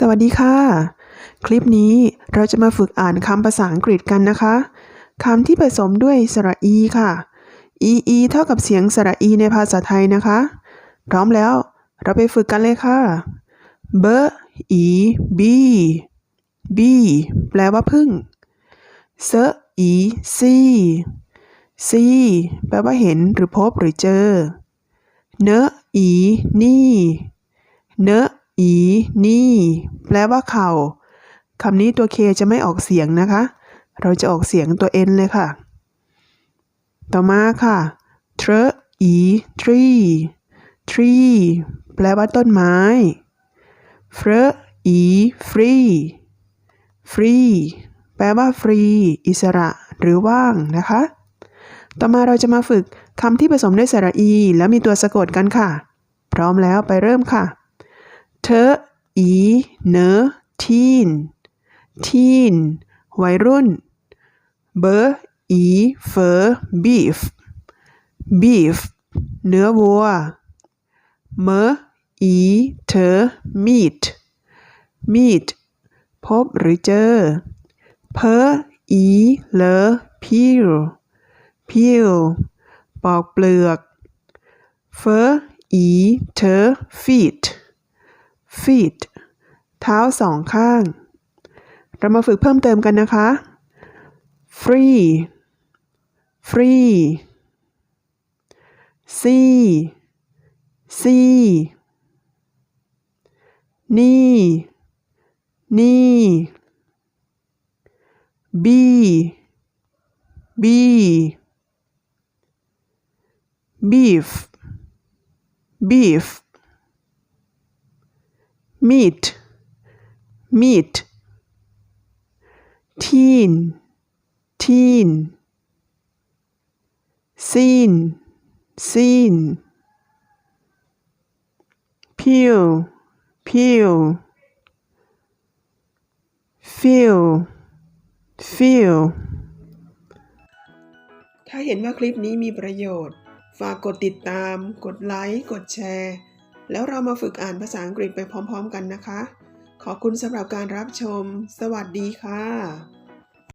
สวัสดีค่ะ คลิปนี้เราจะมาฝึกอ่านคำภาษาอังกฤษกันนะคะคำที่ผสมด้วยสระอีค่ะ e e เท่ากับเสียงสระอีในภาษาไทยนะคะ พร้อมแล้วเราไปฝึกกันเลยค่ะ b e b b แปลว่าพึ่ง s e c c แปลว่าเห็นหรือพบหรือเจอเนอีนี่เน อีนี่ แปลว่าเข่าคำนี้ตัวเคจะไม่ออกเสียงนะคะ เราจะออกเสียงตัวเอ็นเลยค่ะ ต่อมาค่ะ tr e tree tree แปลว่าต้นไม้ fr e free free แปลว่าฟรี อิสระ หรือว่างนะคะ ต่อมาเราจะมาฝึกคำที่ผสมด้วยสระอี แล้วมีตัวสะกดกันค่ะ พร้อมแล้วไปเริ่มค่ะ เธออีเนอทีนทีนวัยรุ่นเบอร์อีเฟอร์บีฟบีฟเนื้อวัวเมออีเธอมีดมีดพบหรือเจอเพออีเลอพิลพิลปอกเปลือกเฟออีเธอฟีด feet เท้าสองข้าง เรามาฝึกเพิ่มเติมกันนะคะ free free see see นี่นี่ be be beef beef meat meat teen teen seen seen peel peel feel feel ถ้าเห็นว่าคลิปนี้มีประโยชน์ ฝากกดติดตาม กดไลค์ กดแชร์ แล้วเรามาฝึกอ่านภาษาอังกฤษไปพร้อม ๆ กันนะคะ ขอบคุณสำหรับการรับชม สวัสดีค่ะ